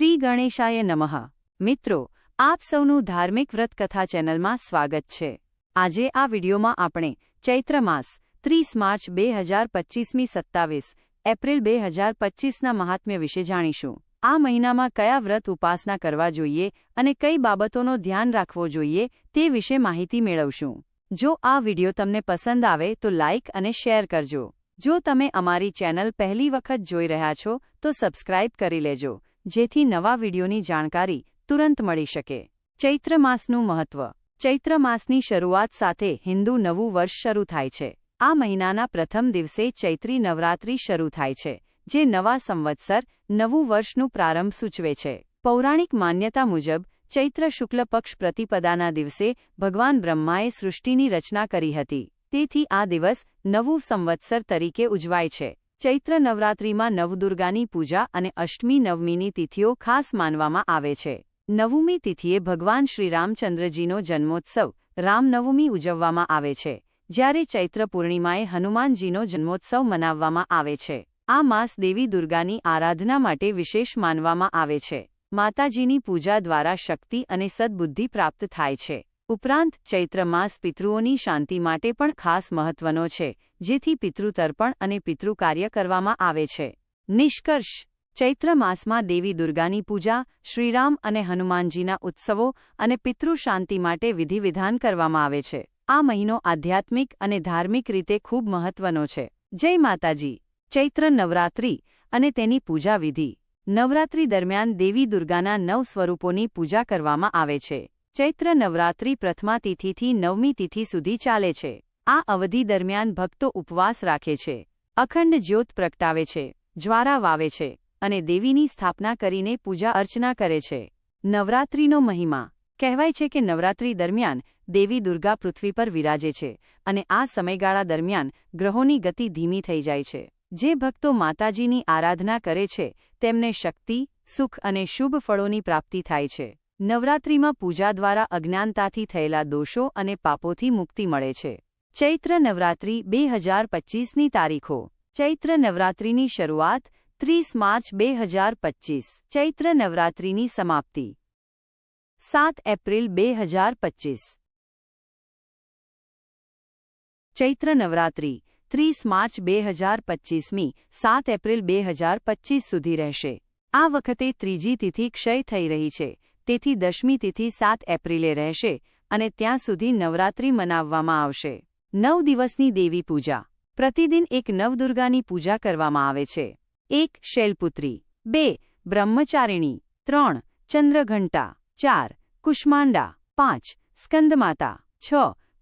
શ્રી ગણેશાય નમઃ. મિત્રો, આપ સૌનું ધાર્મિક વ્રત કથા ચેનલમાં સ્વાગત છે. આજે આ વિડિયોમાં આપણે ચૈત્ર માસ, ત્રીસ માર્ચ બે હજાર પચ્ચીસમી સત્તાવીસ, એપ્રિલ બે હજાર પચ્ચીસના મહાત્મ્ય વિશે જાણીશું. આ મહિનામાં કયા વ્રત ઉપાસના કરવા જોઈએ અને કઈ બાબતોનો ધ્યાન રાખવો જોઈએ તે વિશે માહિતી મેળવશું. જો આ વીડિયો તમને પસંદ આવે તો લાઇક અને શેર કરજો. જો તમે અમારી ચેનલ પહેલી વખત જોઈ રહ્યા છો તો સબસ્ક્રાઇબ કરી લેજો. જેથી નવા વિડીયોની જાણકારી તુરંત મળી શકે. ચૈત્ર માસનું મહત્વ. ચૈત્ર માસની શરૂઆત સાથે હિન્દુ નવું વર્ષ શરૂ થાય છે. આ મહિનાના પ્રથમ દિવસે ચૈત્રી નવરાત્રિ શરૂ થાય છે, જે નવા સંવત્સર, નવું વર્ષનું પ્રારંભ સૂચવે છે. પૌરાણિક માન્યતા મુજબ, ચૈત્ર શુક્લ પક્ષ પ્રતિપદાના દિવસે ભગવાન બ્રહ્માએ સૃષ્ટિની રચના કરી હતી. તેથી આ દિવસ નવું સંવત્સર તરીકે ઉજવાય છે. ચૈત્ર નવરાત્રિમાં નવદુર્ગાની પૂજા અને અષ્ટમી નવમીની તિથિઓ ખાસ માનવામાં આવે છે. નવમી તિથિએ ભગવાન શ્રી રામચંદ્રજીનો જન્મોત્સવ, રામનવમી ઉજવવામાં આવે છે, જ્યારે ચૈત્ર પૂર્ણિમાએ હનુમાનજીનો જન્મોત્સવ મનાવવામાં આવે છે. આ માસ દેવી દુર્ગાની આરાધના માટે વિશેષ માનવામાં આવે છે. માતાજીની પૂજા દ્વારા શક્તિ અને સદબુદ્ધિ પ્રાપ્ત થાય છે. ઉપરાંત ચૈત્ર માસ પિતૃઓની શાંતિ માટે પણ ખાસ મહત્વનો છે જેથી પિતૃતર્પણ અને પિતૃકાર્ય કરવામાં આવે છે. નિષ્કર્ષ. ચૈત્ર માસમાં દેવી દુર્ગાની પૂજા, શ્રીરામ અને હનુમાનજીના ઉત્સવો અને પિતૃશાંતિ માટે વિધિવિધાન કરવામાં આવે છે. આ મહિનો આધ્યાત્મિક અને ધાર્મિક રીતે ખૂબ મહત્વનો છે. જય માતાજી. ચૈત્ર નવરાત્રિ અને તેની પૂજા વિધિ. નવરાત્રિ દરમિયાન દેવી દુર્ગાના નવ સ્વરૂપોની પૂજા કરવામાં આવે છે. ચૈત્ર નવરાત્રિ પ્રથમા તિથિથી નવમી તિથિ સુધી ચાલે છે. આ અવધિ દરમિયાન ભક્તો ઉપવાસ રાખે છે, અખંડ જ્યોત પ્રગટાવે છે, જ્વારા વાવે છે અને દેવીની સ્થાપના કરીને પૂજા અર્ચના કરે છે. નવરાત્રિનો મહિમા. કહેવાય છે કે નવરાત્રિ દરમિયાન દેવી દુર્ગા પૃથ્વી પર વિરાજે છે અને આ સમયગાળા દરમિયાન ગ્રહોની ગતિ ધીમી થઈ જાય છે. જે ભક્તો માતાજીની આરાધના કરે છે, તેમને શક્તિ, સુખ અને શુભ ફળોની પ્રાપ્તિ થાય છે. નવરાત્રિમાં પૂજા દ્વારા અજ્ઞાનતાથી થયેલા દોષો અને પાપોથી મુક્તિ મળે છે. ચૈત્ર નવરાત્રિ બે હજાર પચ્ચીસની તારીખો. ચૈત્ર નવરાત્રિની શરૂઆત ત્રીસ માર્ચ બે હજાર પચ્ચીસ ચૈત્ર નવરાત્રિની સમાપ્તિ. સાત એપ્રિલ બે હજાર પચ્ચીસ ચૈત્ર નવરાત્રિ ત્રીસ માર્ચ બે હજાર પચ્ચીસમી સાત એપ્રિલ બે હજાર પચ્ચીસ સુધી રહેશે. આ વખતે ત્રીજી તિથિ ક્ષય થઈ રહી છે. તેથી દશમી તિથિ સાત એપ્રિલે રહેશે અને ત્યાં સુધી નવરાત્રિ મનાવવામાં આવશે. નવ દિવસની દેવી પૂજા. પ્રતિદિન એક નવદુર્ગાની પૂજા કરવામાં આવે છે. એક, શૈલપુત્રી. બે, બ્રહ્મચારિણી. ત્રણ, ચંદ્રઘંટા. ચાર, કુષ્માંડા. પાંચ, સ્કંદમાતા. છ,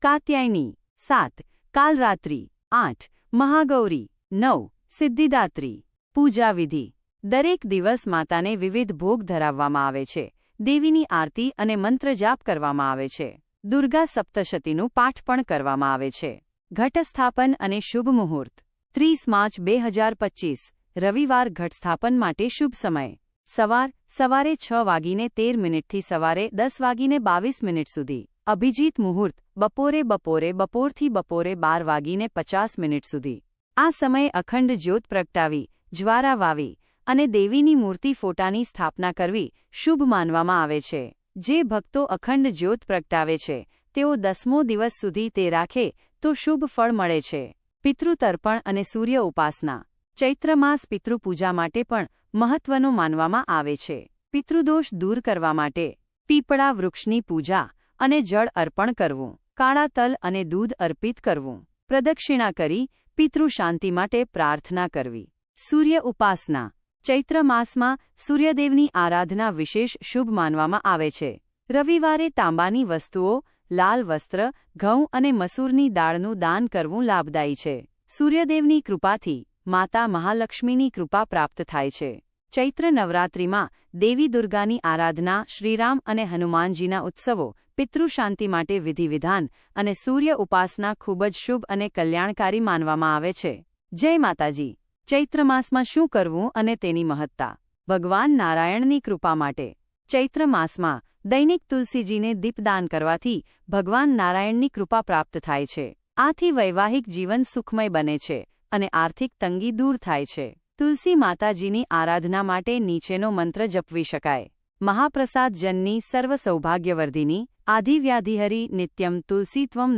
કાત્યાયની. સાત, કાલરાત્રી. આઠ, મહાગૌરી. નવ, સિદ્ધિદાત્રી. પૂજા વિધિ દરેક દિવસ માતાને વિવિધ ભોગ ધરાવવામાં આવે છે. દેવીની આરતી અને મંત્ર જાપ કરવામાં આવે છે. દુર્ગા સપ્તશતીનું પાઠ પણ કરવામાં આવે છે. ઘટસ્થાપન અને શુભ મુહૂર્ત. ત્રીસ માર્ચ બે હજાર પચીસ, રવિવાર ઘટસ્થાપન માટે શુભ સમય. સવાર, સવારે છ વાગીને તેર મિનિટથી સવારે દસ વાગીને બાવીસ મિનિટ સુધી. અભિજીત મુહૂર્ત, બપોરે બપોરે બપોરથી બપોરે બાર વાગીને પચાસ મિનિટ સુધી. આ સમયે અખંડ જ્યોત પ્રગટાવી, જ્વારા વાવી અને દેવીની મૂર્તિ ફોટાની સ્થાપના કરવી શુભ માનવામાં આવે છે. જે ભક્તો અખંડ જ્યોત પ્રગટાવે છે, તેઓ દસમો દિવસ સુધી તે રાખે, તો શુભ ફળ મળે છે. પિતૃતર્પણ અને સૂર્ય ઉપાસના. ચૈત્ર માસ પિતૃપૂજા માટે પણ મહત્વનો માનવામાં આવે છે. પિતૃદોષ દૂર કરવા માટે પીપળા વૃક્ષની પૂજા અને જળ અર્પણ કરવું, કાળા તલ અને દૂધ અર્પિત કરવું, પ્રદક્ષિણા કરી પિતૃશાંતિ માટે પ્રાર્થના કરવી. સૂર્ય ઉપાસના. ચૈત્ર માસમાં સૂર્યદેવની આરાધના વિશેષ શુભ માનવામાં આવે છે. રવિવારે તાંબાની વસ્તુઓ, લાલ વસ્ત્ર, ઘઉં અને મસૂરની દાળનું દાન કરવું લાભદાયી છે. સૂર્યદેવની કૃપાથી માતા મહાલક્ષ્મીની કૃપા પ્રાપ્ત થાય છે. ચૈત્ર નવરાત્રિમાં દેવી દુર્ગાની આરાધના, શ્રીરામ અને હનુમાનજીના ઉત્સવો, પિતૃશાંતિ માટે વિધિવિધાન અને સૂર્ય ઉપાસના ખૂબ જ શુભ અને કલ્યાણકારી માનવામાં આવે છે. જય માતાજી. ચૈત્ર માસમાં શું કરવું અને તેની મહત્તા? ભગવાન નારાયણની કૃપા માટે. ચૈત્ર માસમાં દૈનિક તુલસીજીને દીપદાન કરવાથી ભગવાન નારાયણની કૃપા પ્રાપ્ત થાય છે. આથી વૈવાહિક જીવન સુખમય બને છે અને આર્થિક તંગી દૂર થાય છે. તુલસી માતાજીની આરાધના માટે નીચેનો મંત્ર જપવી શકાય. મહાપ્રસાદ જનની સર્વ સૌભાગ્યવર્ધિની આધિવ્યાધિહરી નિત્યમ તુલસીત્વમ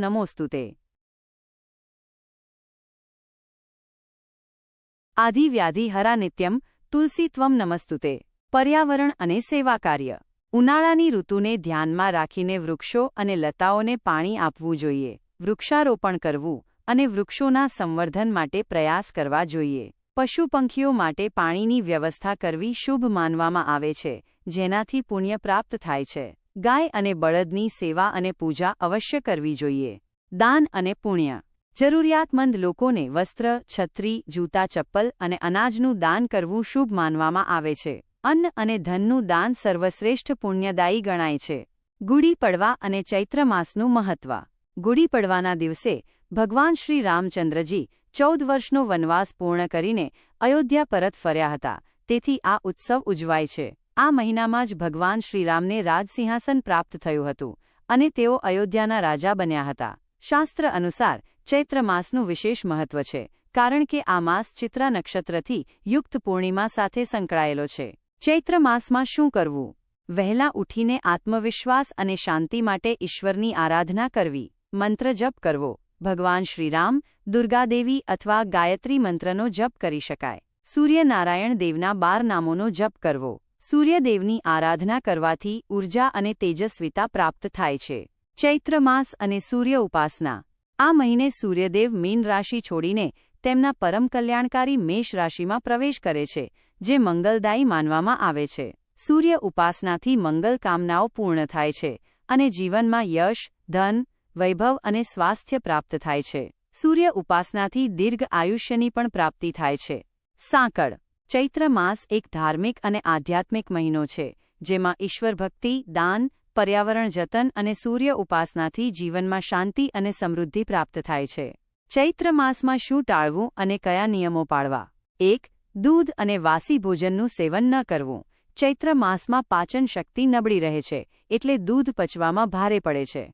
નમોસ્તુતે હરાનિત્યમ નિત્યમ તુલસીત્વમ નમસ્તુતે. પર્યાવરણ અને સેવા કાર્ય. ઉનાળાની ઋતુને ધ્યાનમાં રાખીને વૃક્ષો અને લતાઓને પાણી આપવું જોઈએ. વૃક્ષારોપણ કરવું અને વૃક્ષોના સંવર્ધન માટે પ્રયાસ કરવા જોઈએ. પશુ પંખીઓ માટે પાણીની વ્યવસ્થા કરવી શુભ માનવામાં આવે છે, જેનાથી પુણ્ય પ્રાપ્ત થાય છે. ગાય અને બળદની સેવા અને પૂજા અવશ્ય કરવી જોઈએ. દાન અને પુણ્ય. જરૂરિયાતમંદ લોકોને વસ્ત્ર, છત્રી, જૂતા, ચપ્પલ અને અનાજનું દાન કરવું શુભ માનવામાં આવે છે. અન્ન અને ધનનું દાન સર્વશ્રેષ્ઠ પુણ્યદાયી ગણાય છે. ગુડી પડવા અને ચૈત્ર માસનું મહત્વ. ગુડી પડવાના દિવસે ભગવાન શ્રી રામચંદ્રજી ચૌદ વર્ષનો વનવાસ પૂર્ણ કરીને અયોધ્યા પરત ફર્યા હતા. તેથી આ ઉત્સવ ઉજવાય છે. આ મહિનામાં જ ભગવાન શ્રીરામને રાજસિંહાસન પ્રાપ્ત થયું હતું અને તેઓ અયોધ્યાના રાજા બન્યા હતા. શાસ્ત્ર અનુસાર ચૈત્ર માસનું વિશેષ મહત્વ છે, કારણ કે આ માસ ચિત્રા નક્ષત્રથી યુક્ત પૂર્ણિમા સાથે સંકળાયેલો છે. ચૈત્ર માસમાં શું કરવું? વહેલા ઉઠીને આત્મવિશ્વાસ અને શાંતિ માટે ઈશ્વરની આરાધના કરવી. મંત્ર જપ કરવો. ભગવાન શ્રીરામ દુર્ગાદેવી અથવા ગાયત્રી મંત્રનો જપ કરી શકાય. સૂર્યનારાયણ દેવના બાર નામોનો જપ કરવો. સૂર્યદેવની આરાધના કરવાથી ઊર્જા અને તેજસ્વીતા પ્રાપ્ત થાય છે. ચૈત્ર માસ અને સૂર્ય ઉપાસના. આ મહિને સૂર્યદેવ મીન રાશિ છોડીને તેમના પરમ કલ્યાણકારી મેષ રાશિમાં પ્રવેશ કરે છે, જે મંગલદાયી માનવામાં આવે છે. સૂર્ય ઉપાસનાથી મંગલ કામનાઓ પૂર્ણ થાય છે અને જીવનમાં યશ, ધન, વૈભવ અને સ્વાસ્થ્ય પ્રાપ્ત થાય છે. સૂર્ય ઉપાસનાથી દીર્ઘ આયુષ્યની પણ પ્રાપ્તિ થાય છે. સાંકળ. ચૈત્ર માસ એક ધાર્મિક અને આધ્યાત્મિક મહિનો છે, જેમાં ઈશ્વર ભક્તિ દાન પર્યાવરણ જતન અને સૂર્ય ઉપાસનાથી જીવનમાં શાંતિ અને સમૃદ્ધિ પ્રાપ્ત થાય છે. ચૈત્ર માસમાં શું ટાળવું અને કયા નિયમો પાળવા? એક, દૂધ અને વાસી ભોજનનું સેવન ન કરવું. ચૈત્ર માસમાં પાચન શક્તિ નબળી રહે છે, એટલે દૂધ પચવામાં ભારે પડે છે.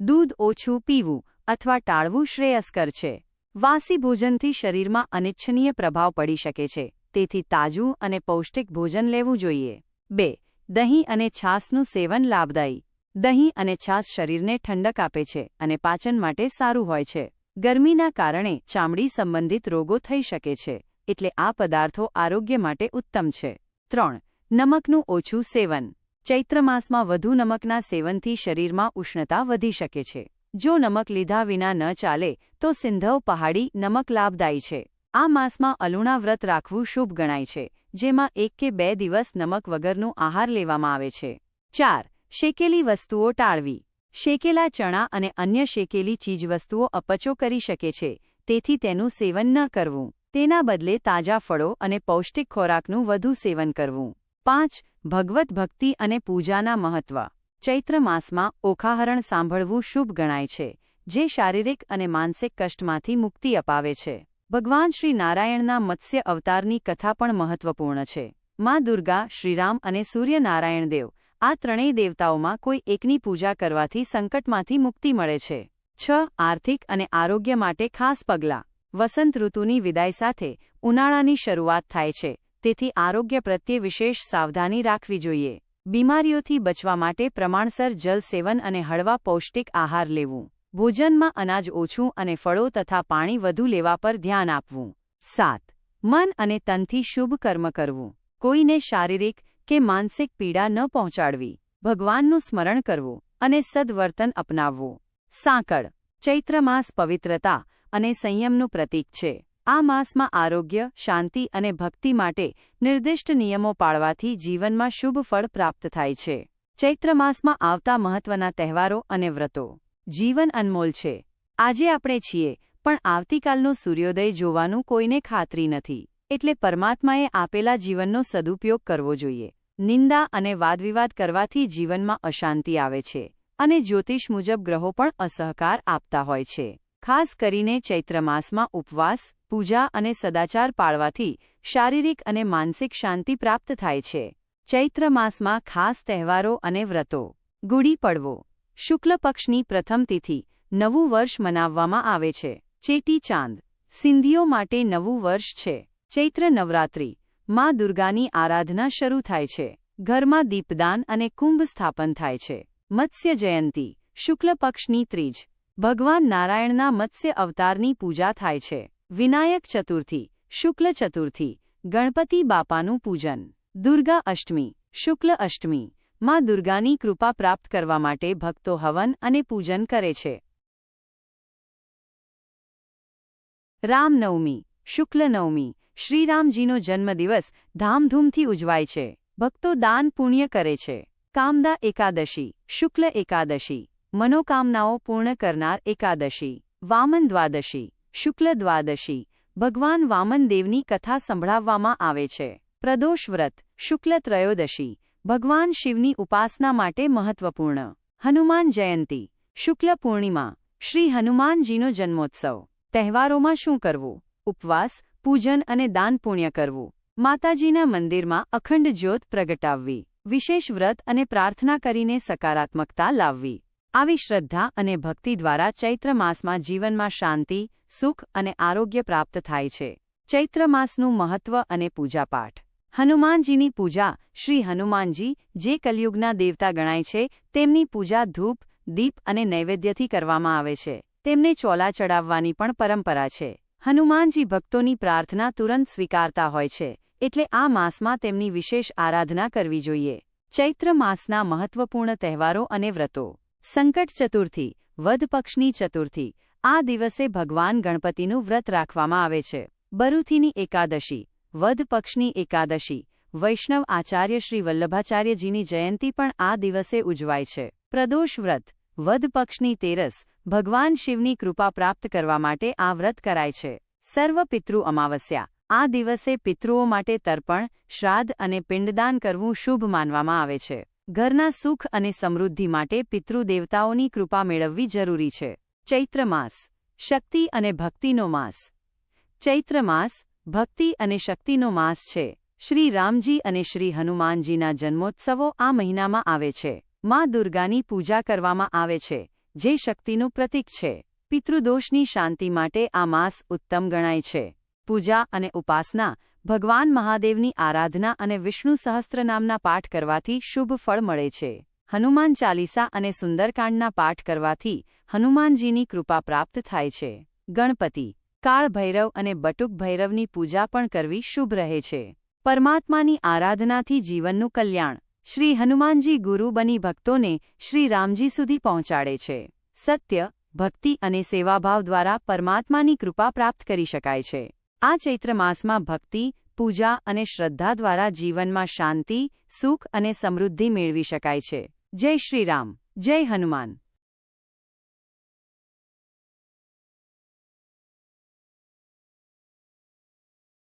દૂધ ઓછું પીવું અથવા ટાળવું શ્રેયસ્કર છે. વાસી ભોજનથી શરીરમાં અનિચ્છનીય પ્રભાવ પડી શકે છે, તેથી તાજું અને પૌષ્ટિક ભોજન લેવું જોઈએ. બે દહીં અને છાસનું સેવન લાભદાયી. દહીં અને છાસ શરીરને ઠંડક આપે છે અને પાચન માટે સારું હોય છે. ગરમીના કારણે ચામડી સંબંધિત રોગો થઈ શકે છે, એટલે આ પદાર્થો આરોગ્ય માટે ઉત્તમ છે. ત્રણ, નમકનું ઓછું સેવન. ચૈત્ર માસમાં વધુ નમકના સેવનથી શરીરમાં ઉષ્ણતા વધી શકે છે. જો નમક લીધા વિના ન ચાલે, તો સિંધવ પહાડી નમક લાભદાયી છે. આ માસમાં અલુણા વ્રત રાખવું શુભ ગણાય છે. જેમાં એક કે બે દિવસ નમક વગરનું આહાર લેવામાં આવે છે. ચાર, શેકેલી વસ્તુઓ ટાળવી. શેકેલા ચણા અને અન્ય શેકેલી ચીજવસ્તુઓ અપચો કરી શકે છે, તેથી તેનું સેવન ન કરવું. તેના બદલે તાજા ફળો અને પૌષ્ટિક ખોરાકનું વધુ સેવન કરવું. પાંચ, ભગવત ભક્તિ અને પૂજાના મહત્વ. ચૈત્ર માસમાં ઓખાહરણ સાંભળવું શુભ ગણાય છે, જે શારીરિક અને માનસિક કષ્ટમાંથી મુક્તિ અપાવે છે. ભગવાન શ્રી નારાયણના મત્સ્ય અવતારની કથા પણ મહત્વપૂર્ણ છે. માં દુર્ગા, શ્રીરામ અને સૂર્યનારાયણ દેવ, આ ત્રણેય દેવતાઓમાં કોઈ એકની પૂજા કરવાથી સંકટમાંથી મુક્તિ મળે છે. છ, આર્થિક અને આરોગ્ય માટે ખાસ પગલાં. વસંત ઋતુની વિદાય સાથે ઉનાળાની શરૂઆત થાય છે, તેથી આરોગ્ય પ્રત્યે વિશેષ સાવધાની રાખવી જોઈએ. બીમારીઓથી બચવા માટે પ્રમાણસર જલ સેવન અને હળવા પૌષ્ટિક આહાર લેવું. ભોજનમાં અનાજ ઓછું અને ફળો તથા પાણી વધુ લેવા પર ધ્યાન આપવું. સાત. મન અને તનથી શુભ કર્મ કરવું. કોઈને શારીરિક કે માનસિક પીડા ન પહોંચાડવી. ભગવાનનું સ્મરણ કરવું અને સદવર્તન અપનાવવું. સાંકળ. ચૈત્ર માસ પવિત્રતા અને સંયમનું પ્રતીક છે. આ માસમાં આરોગ્ય, શાંતિ અને ભક્તિ માટે નિર્દિષ્ટ નિયમો પાળવાથી જીવનમાં શુભ ફળ પ્રાપ્ત થાય છે. ચૈત્ર માસમાં આવતા મહત્વના તહેવારો અને વ્રતો. જીવન અનમોલ છે. આજે આપણે છીએ, પણ આવતીકાલનો સૂર્યોદય જોવાનું કોઈને ખાતરી નથી. એટલે પરમાત્માએ આપેલા જીવનનો સદુપયોગ કરવો જોઈએ. નિંદા અને વાદવિવાદ કરવાથી જીવનમાં અશાંતિ આવે છે અને જ્યોતિષ મુજબ ગ્રહો પણ અસહકાર આપતા હોય છે. ખાસ કરીને ચૈત્ર માસમાં ઉપવાસ, પૂજા અને સદાચાર પાળવાથી શારીરિક અને માનસિક શાંતિ પ્રાપ્ત થાય છે. ચૈત્ર માસમાં ખાસ તહેવારો અને વ્રતો. ગુડી પડવો. શુક્લ પક્ષની પ્રથમ તિથિ, નવું વર્ષ મનાવવામાં આવે છે. ચેટી ચાંદ સિંધીઓ માટે નવું વર્ષ છે. ચૈત્ર નવરાત્રિ, માં દુર્ગાની આરાધના શરૂ થાય છે. ઘરમાં દીપદાન અને કુંભ સ્થાપન થાય છે. મત્સ્ય જયંતી, શુક્લ પક્ષની ત્રીજ, ભગવાન નારાયણના મત્સ્ય અવતારની પૂજા થાય છે. વિનાયક ચતુર્થી, શુક્લ ચતુર્થી, ગણપતિ બાપાનું પૂજન. દુર્ગા અષ્ટમી, શુક્લ અષ્ટમી. માં દુર્ગાની કૃપા પ્રાપ્ત કરવા માટે ભક્તો હવન અને પૂજન કરે છે. રામનવમી શુક્લ નવમી શ્રીરામજીનો જન્મદિવસ ધામધૂમથી ઉજવાય છે. ભક્તો દાન પુણ્ય કરે છે. કામદા એકાદશી, શુક્લ એકાદશી, મનોકામનાઓ પૂર્ણ કરનાર એકાદશી, વામન દ્વાદશી, શુક્લ દ્વાદશી, ભગવાન વામનદેવની કથા સંભળાવવામાં આવે છે. પ્રદોષ વ્રત, શુક્લ ત્રયોદશી ભગવાન શિવની ઉપાસના માટે મહત્વપૂર્ણ. હનુમાન જયંતી, શુક્લ પૂર્ણિમા, શ્રી હનુમાનજીનો જન્મોત્સવ. તહેવારોમાં શું કરવું? ઉપવાસ, પૂજન અને દાન પુણ્ય કરવું. માતાજીના મંદિરમાં અખંડ જ્યોત પ્રગટાવવી. વિશેષ વ્રત અને પ્રાર્થના કરીને સકારાત્મકતા લાવવી. આવી શ્રદ્ધા અને ભક્તિ દ્વારા ચૈત્ર માસમાં જીવનમાં શાંતિ, સુખ અને આરોગ્ય પ્રાપ્ત થાય છે. ચૈત્ર માસનું મહત્વ અને પૂજાપાઠ. હનુમાનજીની પૂજા. શ્રી હનુમાનજી જે કલયુગના દેવતા ગણાય છે, તેમની પૂજા ધૂપ, દીપ અને નૈવેદ્યથી કરવામાં આવે છે. તેમને ચોલા ચડાવવાની પણ પરંપરા છે. હનુમાનજી ભક્તોની પ્રાર્થના તુરંત સ્વીકારતા હોય છે, એટલે આ માસમાં તેમની વિશેષ આરાધના કરવી જોઈએ. ચૈત્ર માસના મહત્વપૂર્ણ તહેવારો અને વ્રતો. સંકટ ચતુર્થી વધ પક્ષની ચતુર્થી. આ દિવસે ભગવાન ગણપતિનું વ્રત રાખવામાં આવે છે. બરુથીની એકાદશી. વધ પક્ષની એકાદશી. વૈષ્ણવ આચાર્ય શ્રી વલ્લભાચાર્યજીની જયંતી પણ આ દિવસે ઉજવાય છે. પ્રદોષ વ્રત. વધ પક્ષની તેરસ. ભગવાન શિવની કૃપા પ્રાપ્ત કરવા માટે આ વ્રત કરાય છે. સર્વ પિતૃ અમાવસ્યા. આ દિવસે પિતૃઓ માટે તર્પણ, શ્રાદ્ધ અને પિંડદાન કરવું શુભ માનવામાં આવે છે. ઘરના સુખ અને સમૃદ્ધિ માટે પિતૃદેવતાઓની કૃપા મેળવવી જરૂરી છે. ચૈત્ર માસ. શક્તિ અને ભક્તિનો માસ. ચૈત્ર માસ ભક્તિ અને શક્તિનો માસ છે. શ્રી રામજી અને શ્રી હનુમાનજીના જન્મોત્સવો આ મહિનામાં આવે છે. માં દુર્ગાની પૂજા કરવામાં આવે છે, જે શક્તિનું પ્રતીક છે. પિતૃદોષની શાંતિ માટે આ માસ ઉત્તમ ગણાય છે. પૂજા અને ઉપાસના, ભગવાન મહાદેવની આરાધના અને વિષ્ણુ સહસ્ત્રનામના પાઠ કરવાથી શુભ ફળ મળે છે. હનુમાન ચાલીસા અને સુંદરકાંડના પાઠ કરવાથી હનુમાનજીની કૃપા પ્રાપ્ત થાય છે. ગણપતિ કાળ ભૈરવ અને બટુક ભૈરવની પૂજા પણ કરવી શુભ રહે છે. પરમાત્માની આરાધનાથી જીવનનું કલ્યાણ. શ્રી હનુમાનજી ગુરુ બની ભક્તોને શ્રી રામજી સુધી પહોંચાડે છે. સત્ય, ભક્તિ અને સેવાભાવ દ્વારા પરમાત્માની કૃપા પ્રાપ્ત કરી શકાય છે. આ ચૈત્ર માસમાં ભક્તિ, પૂજા અને શ્રદ્ધા દ્વારા જીવનમાં શાંતિ, સુખ અને સમૃદ્ધિ મેળવી શકાય છે. જય શ્રી રામ. જય હનુમાન.